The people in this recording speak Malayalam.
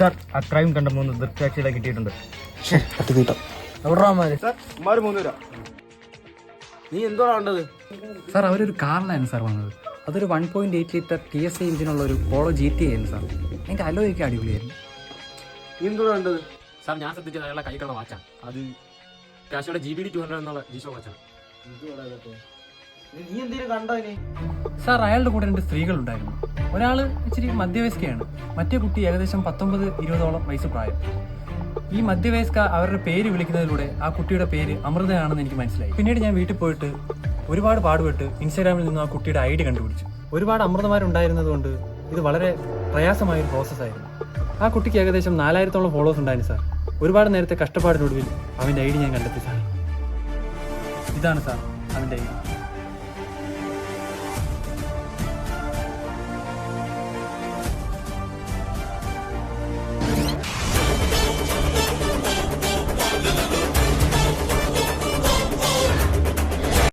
സാർ അക്രൈം ക്രൈം കണ്ട മൂന്ന് ദൃക്സാക്ഷികളെ കിട്ടിയിട്ടുണ്ട്. നീ കണ്ടത്? സാർ അവരൊരു കാറിലായിരുന്നു സാർ വന്നത്. അതൊരു one point eight litre T S I എഞ്ചിനുള്ള ഒരു പോളോ ജി ടി ആയിരുന്നു സാർ. അതിന്റെ അലോയൊക്കെ അടിപൊളിയായിരുന്നു. നീ കണ്ടത്? സാർ ഞാൻ ശ്രദ്ധിച്ചത് അയാളുടെ കൈക്കുള്ള വാച്ചാണ് അത് G B D two hundred എന്നുള്ള ജീഷോ വാച്ചാണ് സാർ അയാളുടെ കൂടെ രണ്ട് സ്ത്രീകൾ ഉണ്ടായിരുന്നു ഒരാൾ ഇച്ചിരി മധ്യവയസ്കയാണ്. മറ്റേ കുട്ടി ഏകദേശം പത്തൊമ്പത് ഇരുപതോളം വയസ്സ് പ്രായം. ഈ മധ്യവയസ്ക അവരുടെ പേര് വിളിക്കുന്നതിലൂടെ ആ കുട്ടിയുടെ പേര് അമൃതയാണെന്ന് എനിക്ക് മനസ്സിലായി. പിന്നീട് ഞാൻ വീട്ടിൽ പോയിട്ട് ഒരുപാട് പാടുപെട്ട് ഇൻസ്റ്റാഗ്രാമിൽ നിന്നും ആ കുട്ടിയുടെ ഐ ഡി കണ്ടുപിടിച്ചു. ഒരുപാട് അമൃതമാരുണ്ടായിരുന്നതുകൊണ്ട് ഇത് വളരെ പ്രയാസമായ ഒരു പ്രോസസ്സായിരുന്നു ആ കുട്ടിക്ക് ഏകദേശം നാലായിരത്തോളം ഫോളോവേഴ്സ് ഉണ്ടായിരുന്നു സാർ. ഒരുപാട് നേരത്തെ കഷ്ടപ്പാടിനൊടുവിൽ അവന്റെ ഐ ഡി ഞാൻ കണ്ടെത്തി സാർ. ഇതാണ് സാർ അവന്റെ ഐ ഡി.